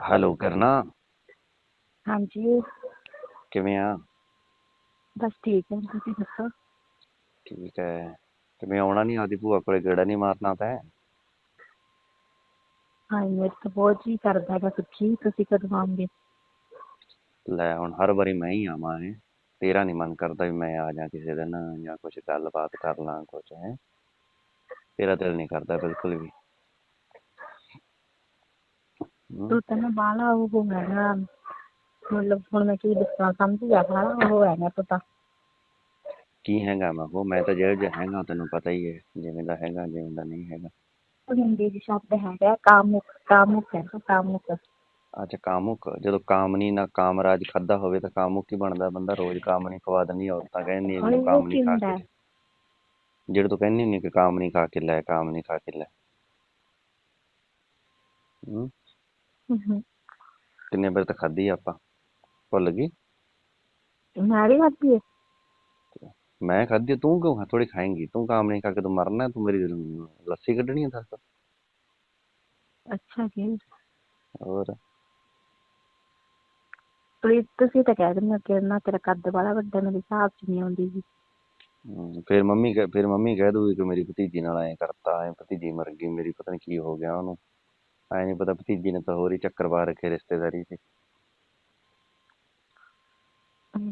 Hello ਕਰਨਾ ਹਾਂਜੀ। ਕਿਵੇਂ ਆ? ਬਸ ਠੀਕ ਹੈ ਤੁਸੀਂ ਦੱਸੋ? ਠੀਕ ਹੈ। ਕਿਵੇਂ ਆਉਣਾ ਨਹੀਂ ਆਦੀ ਭੂਆ ਕੋਲੇ ਗੇੜਾ ਨਹੀਂ ਮਾਰਨਾ ਤੈਂ ਹਾਂ ਮੇਰੇ ਤਾਂ ਬਹੁਤ ਜੀ ਕਰਦਾ ਹੈਗਾ ਸੱਚੀ ਤੁਸੀਂ ਕਦੋਂ ਆਉਂਗੇ ਲੈ ਹੁਣ ਹਰ ਵਾਰੀ ਮੈਂ ਹੀ ਆਵਾਂ ਹੈ ਤੇਰਾ ਨਹੀਂ ਮਨ ਕਰਦਾ ਵੀ ਮੈਂ ਆ ਜਾ ਕਿਸੇ ਦਿਨ ਜਾਂ ਕੁਝ ਗੱਲਬਾਤ ਕਰ ਲਾਂ ਕੁਝ ਹੈ। ਤੇਰਾ ਦਿਲ ਨਹੀਂ ਕਰਦਾ ਬਿਲਕੁਲ ਵੀ। ਤੂੰ ਤਾਂ ਨਾ ਬਾਹਲਾ ਉਹ ਹੈਗਾ ਮਤਲਬ ਹੁਣ ਮੈਂ ਕੀ ਦੱਸਾਂ ਸਮਝ ਗਿਆ ਬਾਹਲਾ ਉਹ ਹੈਗਾ ਤੂੰ ਤਾਂ ਕੀ ਹੈਗਾ ਮੈਂ ਉਹ ਮੈਂ ਤਾਂ ਜਿਹੜਾ ਜਿਹਾ ਹੈਗਾ ਤੈਨੂੰ ਪਤਾ ਹੀ ਹੈ ਜਿਵੇਂ ਦਾ ਹੈਗਾ ਜਿਵੇਂ ਦਾ ਨਹੀਂ ਹੈਗਾ। ਉਹ ਹਿੰਦੀ ਦੀ ਸ਼ਬਦ ਹੈਗਾ ਕਾਮੁਕ ਕਾਮੁਕ ਹੈ ਕਾਮੁਕ। ਅੱਛਾ ਕਾਮੁਕ। ਜਦੋਂ ਕਾਮਨੀ ਨਾ ਕਾਮਰਾਜ ਖਾਦਾ ਹੋਵੇ ਤਾਂ ਕਾਮੁਕ ਹੀ ਬਣਦਾ ਬੰਦਾ ਰੋਜ਼ ਕਾਮਨੀ ਖਵਾ ਦਿੰਦੀ ਔਰਤਾਂ ਕਹਿੰਦੀਆਂ ਮੈਨੂੰ ਕਾਮਨੀ ਖਾ ਕੇ। ਜਿਹੜੇ ਤੂੰ ਕਹਿੰਦੀ ਹੁੰਦੀ ਕਿ ਕਾਮਨੀ ਖਾ ਕੇ ਲੈ ਕਾਮਨੀ ਖਾ ਕੇ ਲੈ। ਹਮ, ਹਮ ਕਿੰਨੇ ਵਾਰ ਤਾਂ ਖਾਧੀ ਆ ਆਪਾਂ? ਭੁੱਲ ਗਈ? ਵੀ ਖਾਧੀ ਹੈ ਮੈਂ ਖਾਧੀ ਆ, ਤੂੰ ਕਿਉਂ ਥੋੜੀ ਖਾਏਂਗੀ। ਤੂੰ ਕਾਮਨੀ ਖਾ ਕੇ ਤੂੰ ਮਰਨਾ ਤੂੰ ਮੇਰੀ ਲੱਸੀ ਕੱਢਣੀ ਆ ਦੱਸ ਅੱਛਾ ਜੀ। ਹੋਰ? ਤੁਸੀਂ ਤੁਸੀਂ ਤਾਂ ਕਹਿ ਦਿੰਦੇ ਹੋ ਕਿ ਨਾ ਤੇਰਾ ਕੱਦ ਵਾਲਾ ਵੱਡਾ ਮੇਰੇ ਹਿਸਾਬ ਚ ਨਹੀਂ ਆਉਂਦੀ ਜੀ। ਹਮ, ਫਿਰ ਮੰਮੀ ਕਹਿ- ਫਿਰ ਮੰਮੀ ਕਹਿ ਦੂਗੀ ਕਿ ਮੇਰੀ ਭਤੀਜੀ ਨਾਲ ਐ ਕਰਤਾ ਐ ਭਤੀਜੀ ਮਰ ਗਈ ਮੇਰੀ ਪਤਾ ਨਹੀਂ ਕੀ ਹੋ ਗਿਆ ਉਹਨੂੰ। ਐ ਨਹੀਂ ਪਤਾ ਭਤੀਜੀ ਨੇ ਤਾਂ ਹੋਰ ਹੀ ਚੱਕਰ ਪਾ ਰੱਖੇ ਰਿਸ਼ਤੇਦਾਰੀ 'ਚ।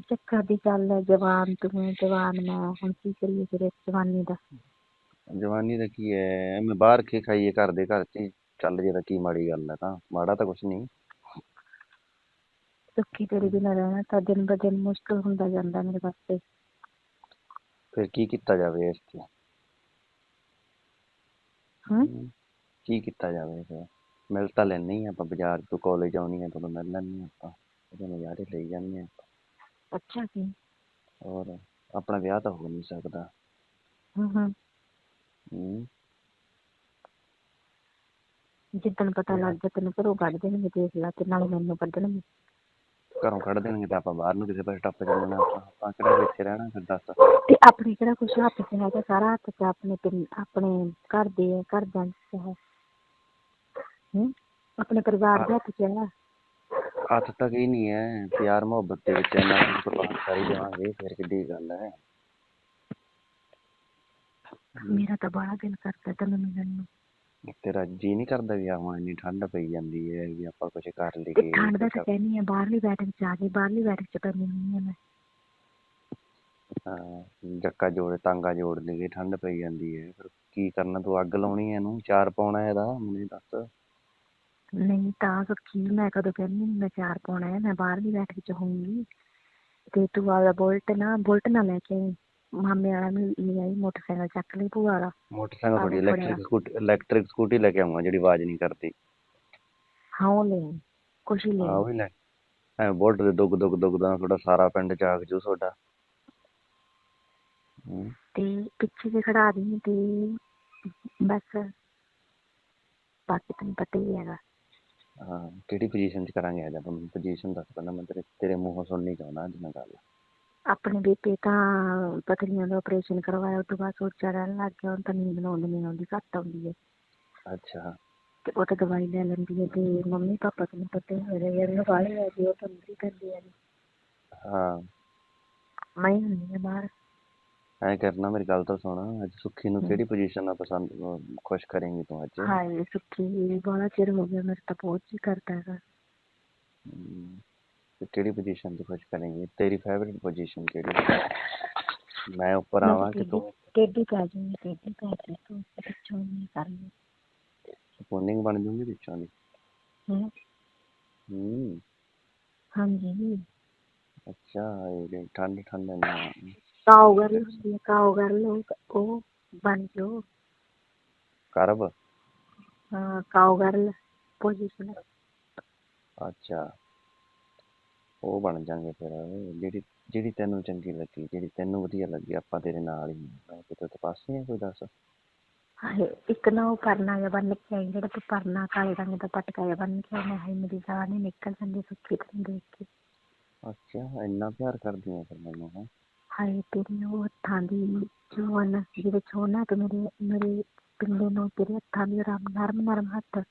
ਚੱਕਰ ਦੀ ਗੱਲ ਹੈ ਜਵਾਨ ਤੂੰ ਜਵਾਨ ਮੈਂ ਹੁਣ ਕੀ ਕਰੀਏ ਫਿਰ ਇਸ ਜਵਾਨੀ ਦਾ? ਜਵਾਨੀ ਦਾ ਕੀ ਹੈ ਐਵੇਂ ਬਾਹਰ ਕੇ ਖਾਈਏ ਘਰ ਦੇ ਘਰ 'ਚ ਹੀ ਚੱਲ ਜੇ ਤਾਂ ਕੀ ਮਾੜੀ ਗੱਲ ਹੈ ਤਾਂ ਮਾੜਾ ਤਾਂ ਕੁਛ ਨਹੀਂ। ਸੁੱਖੀ ਤੇਰੇ ਬਿਨਾਂ ਰਹਿਣਾ ਤਾਂ ਦਿਨ ਬ ਦਿਨ ਮੁਸ਼ਕਲ ਹੁੰਦਾ ਜਾਂਦਾ ਮੇਰੇ ਵਾਸਤੇ। ਫਿਰ ਕੀ ਕੀਤਾ ਜਾਵੇ ਇਸ 'ਚ? ਹਾਂ ਕੀ ਕੀਤਾ ਜਾਵੇ ਫਿਰ? ਮਿਲ ਤਾਂ ਲੈਣੀ ਆਪਾਂ ਬਾਜ਼ਾਰ ਤੋਂ ਕਾਲਜ ਆਉਣੀ ਆ ਤੁਹਾਨੂੰ ਮਿਲ ਲੈਣੀ ਆਪਾਂ। ਉਹਦੇ ਨਜ਼ਾਰੇ ਲਈ ਜਾਂਦੇ ਆ ਅੱਛਾ ਜੀ। ਔਰ ਆਪਣਾ ਵਿਆਹ ਤਾਂ ਹੋ ਨਹੀਂ ਸਕਦਾ। ਹੂੰ ਹੂੰ ਹੂੰ ਜਿੱਦਣ ਪਤਾ ਲੱਗ ਗਿਆ ਤੈਨੂੰ ਘਰੋਂ ਕੱਢ ਦੇਣਗੇ ਦੇਖ ਲਾ ਤੇ ਨਾਲੇ ਮੈਨੂੰ ਕੱਢਣਗੇ। ਘਰੋਂ ਕੱਢ ਦੇਣਗੇ ਤਾਂ ਆਪਾਂ ਬਾਹਰ ਨੂੰ ਕਿਸੇ ਪਾਸੇ ਟੱਪ ਚੱਲਣਾ ਆਪਾਂ। ਆਪਾਂ ਕਿਹੜਾ ਇੱਥੇ ਰਹਿਣਾ ਫਿਰ ਦੱਸ। ਤੇ ਆਪਣੇ ਕਿਹੜਾ ਕੁਛ ਹੱਥ 'ਚ ਹੈਗਾ ਸਾਰਾ ਹੱਥ 'ਚ ਆਪਣੇ ਪਿੰ- ਆਪਣੇ ਘਰ ਦੇ ਹੈ ਘਰਦਿਆਂ 'ਚ ਹੈ। ਹੂੰ ਆਪਣੇ ਪਰਿਵਾਰ ਦੇ ਹੱਥ 'ਚ ਹੈ ਹੱਥ ਤੱਕ ਹੀ ਨਹੀਂ ਹੈ ਪਿਆਰ ਮੁਹੱਬਤ ਦੇ ਵਿੱਚ ਇੰਨਾ ਕੁਝ ਕੁਰਬਾਨ ਕਰ ਹੀ ਦੇਵਾਂਗੇ ਫਿਰ ਕਿੱਡੀ ਗੱਲ ਹੈ। ਮੇਰਾ ਤਾਂ ਬੜਾ ਦਿਲ ਕਰਦਾ ਤੈਨੂੰ ਮਿਲਣ ਨੂੰ। ਤੇਰਾ ਜੀ ਨਹੀਂ ਕਰਦਾ ਵੀ ਆ ਹੁਣ ਇੰਨੀ ਠੰਡ ਪਈ ਜਾਂਦੀ ਹੈ ਵੀ ਆਪਾਂ ਕੁਝ ਕਰ ਤੇ ਲਈਏ ਠੰਡ ਦਾ ਤਾਂ ਕਹਿੰਦੀ ਆ ਬਾਹਰਲੀ ਬੈਠਕ 'ਚ ਆ ਗਈ ਬਾਹਰਲੀ ਬੈਠਕ 'ਚ ਪੈਣੀ ਨਹੀਂ ਹੈ ਮੈਂ। ਹਾਂ, ਜੱਕਾ ਜੋੜ ਟਾਂਗਾ ਜੋੜ ਲਈਏ ਠੰਡ ਪਈ ਜਾਂਦੀ ਹੈ ਫਿਰ ਕੀ ਕਰਨਾ ਤੂੰ ਅੱਗ ਲਾਉਣੀ ਹੈ ਇਹਨੂੰ ਚਾਰ ਪਾਉਣਾ ਇਹਦਾ ਮੈਨੂੰ ਦੱਸ। ਨਹੀਂ ਤਾਂ ਸੁੱਖੀ ਮੈਂ ਕਦੋਂ ਕਹਿੰਦੀ ਮੈਂ ਚਾਰ ਪਾਉਣਾ ਹੈ ਮੈਂ ਬਾਹਰਲੀ ਬੈਠਕ 'ਚ ਹੋਊਂਗੀ। ਤੇ ਤੂੰ ਆਪਦਾ ਬੁਲਟ ਨਾ ਬੁਲਟ ਨਾ ਲੈ ਕੇ ਆਈ। ਮਾਮੇ ਵਾਲਾ ਨੂੰ ਲੈ ਆਈ ਮੋਟਰਸਾਈਕਲ ਚੱਕ ਲਈ ਭੂਆ ਵਾਲਾ ਮੋਟਰਸਾਈਕਲ ਥੋੜੀ ਇਲੈਕਟ੍ਰਿਕ ਸਕੂਟੀ ਇਲੈਕਟ੍ਰਿਕ ਸਕੂਟੀ ਲੈ ਕੇ ਆਉਂਗਾ ਜਿਹੜੀ ਆਵਾਜ਼ ਨਹੀਂ ਕਰਦੀ। ਹਾਂ ਉਹ ਲੈ ਕੁਛ ਹੀ ਲੈ ਹਾਂ ਉਹ ਵੀ ਲੈ ਐ ਬੁਲਟ ਦੇ ਦੁੱਗ ਦੁੱਗ ਦੁੱਗ ਦਾ ਤੁਹਾਡਾ ਸਾਰਾ ਪਿੰਡ ਜਾਗ ਜੂ ਤੁਹਾਡਾ। ਤੇ ਪਿੱਛੇ ਜੇ ਖੜਾ ਦੀ ਤੇ ਬਸ ਬਾਕੀ ਤੈਨੂੰ ਪਤਾ ਹੀ ਹੈਗਾ। ਹਾਂ ਕਿਹੜੀ ਪੋਜੀਸ਼ਨ 'ਚ ਕਰਾਂਗੇ ਅੱਜ ਆਪਾਂ? ਪੋਜੀਸ਼ਨ ਦੱਸ ਪਹਿਲਾਂ ਮੈਂ ਤੇਰੇ ਤੇਰੇ ਮੂੰਹੋਂ ਸੁਣਨੀ ਚਾਹੁੰਦਾ ਅੱਜ ਮੈਂ ਗੱਲ। ਆਪਣੇ ਬੇਟੇ ਤਾਂ ਪਤਲੀਆਂ ਦਾ ਆਪਰੇਸ਼ਨ ਕਰਵਾਇਆ ਉਸ ਤੋਂ ਬਾਅਦ ਸੋਚਿਆ ਰਹਿਣ ਲੱਗ ਗਿਆ ਹੁਣ ਤਾਂ ਨੀਂਦ ਆਉਂਦੀ ਨਹੀਂ ਆਉਂਦੀ ਘੱਟ ਆਉਂਦੀ ਹੈ। ਅੱਛਾ। ਤੇ ਉਹ ਤਾਂ ਦਵਾਈ ਲੈ ਲੈਂਦੀ ਹੈ ਤੇ ਮੰਮੀ ਪਾਪਾ ਤੈਨੂੰ ਪਤਾ ਹੀ ਰਿਹਾ ਇਹਨੂੰ ਵਾਲੇ ਹੈ ਜੀ ਉਹ ਤਾਂ ਨਹੀਂ ਕਰਦੀ ਹੈ ਹਾਂ। ਮੈਂ ਹੁੰਦੀ ਹਾਂ ਬਾਹਰ। ਐ ਕਰਨਾ ਮੇਰੀ ਗੱਲ ਤਾਂ ਸੁਣ ਅੱਜ ਸੁੱਖੀ ਨੂੰ ਕਿਹੜੀ ਪੋਜੀਸ਼ਨ ਨਾਲ ਪਸੰਦ ਖੁਸ਼ ਕਰੇਂਗੀ ਤੂੰ ਅੱਜ? ਹਾਏ ਸੁੱਖੀ ਬੜਾ ਚਿਰ ਹੋ ਗਿਆ ਮੇਰੇ ਤਾਂ ਬਹੁਤ ਜੀ ਕਰਦਾ ਹੈਗਾ। ਹਮ, ਤੇ ਕਿਹੜੀ ਪੋਜੀਸ਼ਨ 'ਚ ਖੁਸ਼ ਕਰੇਂਗੀ? ਤੇਰੀ ਫੇਵਰਿਟ ਪੋਜੀਸ਼ਨ ਕਿਹੜੀ ਮੈਂ ਉੱਪਰ ਆਵਾਂ ਕਿ ਤੂੰ? ਟੇਢੀ ਪੈ ਜੂੰਗੀ ਟੇਢੀ ਪੈ ਕੇ ਤੂੰ ਪਿੱਛੋਂ ਨਹੀਂ ਕਰਨੀ। ਸਪੋਨਿੰਗ ਬਣ ਜੂਗੀ ਵਿੱਚੋਂ ਦੀ? ਹੂੰ ਹੂੰ ਹਾਂਜੀ। ਅੱਛਾ ਇਹ ਠੰਡ ਠੰਡ ਨਾ। ਗਰਲ ਹੁੰਦੀ ਕਾਓ ਗਰਲ ਉਹ ਉਹ ਬਣ ਜਾਓ ਕਰਬ ਹਾਂ ਗਰਲ ਪੋਜੀਸ਼ਨ ਅੱਛਾ। ਉਹ ਬਣ ਜਾਾਂਗੇ ਫਿਰ। ਜਿਹੜੀ ਜਿਹੜੀ ਤੈਨੂੰ ਚੰਗੀ ਲੱਗੀ ਜਿਹੜੀ ਤੈਨੂੰ ਵਧੀਆ ਲੱਗੀ ਆਪਾਂ ਤੇਰੇ ਨਾਲ ਹੀ ਹਾਂ। ਕਿਤੇ ਤੇ ਪਾਸੇ ਹੈ ਕੋਈ ਦੱਸ? ਹਾਏ ਇੱਕ ਨਾ ਉਹ ਪਰਨਾ ਜਿਹਾ ਬੰਨ ਕੇ ਆਈ ਜਿਹੜਾ ਤੂੰ ਪਰਨਾ ਕਾਲੇ ਰੰਗ ਦਾ ਪਟਕਾ ਜਿਹਾ ਬੰਨ ਕੇ ਆਈ। ਮੈਂ ਹਾਏ ਮੇਰੀ ਜਾਨ ਹੀ ਨਿਕਲ ਜਾਂਦੀ ਸੁੱਖੀ ਤੈਨੂੰ ਦੇਖ ਕੇ। ਅੱਛਾ ਇੰਨਾ ਪਿਆਰ ਕਰਦੀ ਹੈ ਫਿਰ ਮੈਨੂੰ ਹੈ। ਹਾਏ ਤੇਰੀ ਉਹ ਹੱਥਾਂ ਦੀ ਜਿਹਦੇ ਚੋਣ ਨਾ ਤੇ ਮੇਰੇ ਮੇਰੇ ਪਿੰਡੇ ਨੂੰ ਤੇਰੇ ਹੱਥਾਂ ਦੀ ਨਰਮ ਨਰਮ ਨਰਮ ਹੱਥ।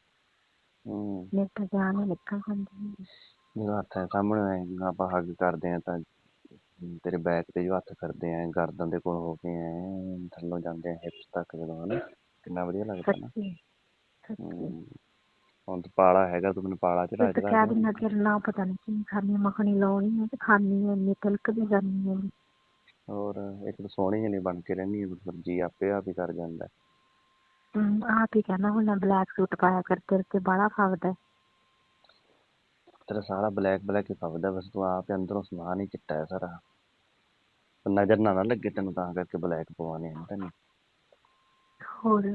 ਹੂੰ। ਮੇਰੇ ਤਾਂ ਜਾਨ ਹੀ ਨਿਕਲ ਜਾਂਦੀ ਹੈ। ਜਦੋਂ ਹੱਥ ਸਾਹਮਣੇ ਆਏ ਆਪਾਂ ਹੱਗ ਕਰਦੇ ਆ ਤਾਂ ਤੇਰੇ ਬੈਕ ਤੇ ਜੋ ਹੱਥ ਕਰਦੇ ਆ ਗਰਦਨ ਦੇ ਕੋਲ ਹੋ ਕੇ ਐ ਥੱਲੋਂ ਜਾਂਦੇ ਆ ਹਿਪਸ ਤੱਕ ਜਦੋਂ ਹਨਾ? ਕਿੰਨਾ ਵਧੀਆ ਲੱਗਦਾ ਨਾ। ਹੂੰ। ਹੁਣ ਤਾਂ ਪਾਲਾ ਹੈਗਾ ਤੂੰ ਮੈਨੂੰ ਪਾਲਾ ਚੜਾ ਚੜਾ ਕਹਿ ਕੇ। ਦਿੰਦਾ ਕਿ ਨਾ ਪਤਾ ਨਹੀਂ ਕੀ ਖਾਣੀ ਮੱਖਣੀ ਲਾਉਣੀ ਹੈ ਤੇ ਖਾਣੀ ਹੈ ਇੰਨੀ ਤਿਲਕਦੀ ਜਾਂਦੀ ਹੈ। ਹੋਰ ਇੱਕ ਤਾਂ ਸੋਹਣੀ ਜਿਹੀ ਬਣ ਕੇ ਰਹਿੰਦੀ ਹੈ ਫਿਰ ਜੀ ਆਪੇ ਆਪ ਹੀ ਕਰ ਜਾਂਦਾ ਹਮ, ਆਪ ਹੀ ਕਹਿੰਦਾ ਹੁਣ ਬਲੈਕ ਸੂਟ ਪਾਇਆ ਕਰ ਤੇਰੇ ਤੇ ਬੜਾ ਫੱਬਦਾ ਤੇਰਾ ਸਾਰਾ ਬਲੈਕ ਬਲੈਕ ਹੀ ਫੱਬਦਾ ਬਸ ਤੂੰ ਆਪ ਹੀ ਅੰਦਰੋਂ ਸਮਾਨ ਹੀ ਚਿੱਟਾ ਹੈ ਸਾਰਾ। ਨਜ਼ਰ ਨਾ ਨਾ ਲੱਗੇ ਤੈਨੂੰ ਤਾਂ ਕਰਕੇ ਬਲੈਕ ਪਵਾਉਣੇ ਹਨ ਤੈਨੂੰ। ਹੋਰ?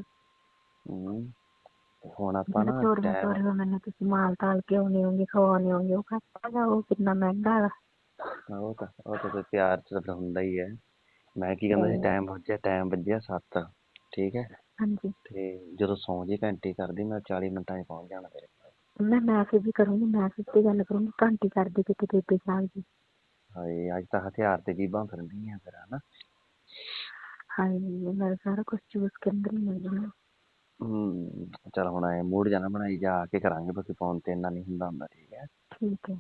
ਹੂੰ ਤੇ ਹੁਣ ਆਪਾਂ ਜਿਹੜਾ ਨਾ ਚੋਰ ਟਾਈਮ ਚੋਰ ਮੈਨੂੰ ਤੁਸੀਂ ਮਾਲ ਤਾਲ ਕੇ ਆਉਣੇ ਹੋਗੇ ਖਵਾਉਣੇ ਹੋਗੇ ਉਹ ਖਾਤਾ ਉਹ ਕਿੰਨਾ ਮਹਿੰਗਾ ਹੈਗਾ ਉਹ ਤਾਂ ਉਹ ਤਾਂ ਫਿਰ ਪਿਆਰ ਚ ਤਾਂ ਹੁੰਦਾ ਹੀ ਹੈ। ਮੈਂ ਕੀ ਕਹਿੰਦਾ ਸੀ। ਟਾਈਮ ਵੱਜਿਆ ਟਾਈਮ ਵੱਜਿਆ 7 ਠੀਕ ਹੈ? ਹਾਂਜੀ। ਤੇ ਜਦੋਂ ਸੌਂ ਜੀ ਘੰਟੀ ਕਰਦੀ ਮੈਂ 40 ਮਿੰਟਾਂ 'ਚ ਪਹੁੰਚ ਜਾਣਾ ਤੇਰੇ ਕੋਲ। ਮੈਂ ਮੈਸੇਜ ਵੀ ਕਰੂੰਗੀ ਮੈਸੇਜ ਤੇ ਗੱਲ ਕਰੂੰਗੀ ਘੰਟੀ ਕਰਦੇ ਕਿਤੇ ਬੇਬੇ ਸਾਹਿਬ ਜੀ। ਹਾਏ ਅੱਜ ਤਾਂ ਹਥਿਆਰ ਤੇ ਜੀਬਾਂ ਫਿਰਦੀਆਂ ਫਿਰ ਹਨਾ? ਹਾਏ ਮੇਰਾ ਸਾਰਾ ਕੁਝ ਚੂਜ਼ ਕੇ ਅੰਦਰ ਹੀ ਮਿਲ ਜਾਣਾ। ਹੂੰ ਚਲ ਹੁਣ ਐ ਮੂਡ ਜਾਣਾ ਬਣਾਈ ਜਾ ਕੇ ਕਰਾਂਗੇ ਬਾਕੀ ਫੋਨ ਤੇ ਇੰਨਾ ਨਹੀਂ ਹੁੰਦਾ ਹੁੰਦਾ ਠੀਕ ਹੈ? ਠੀਕ ਹੈ।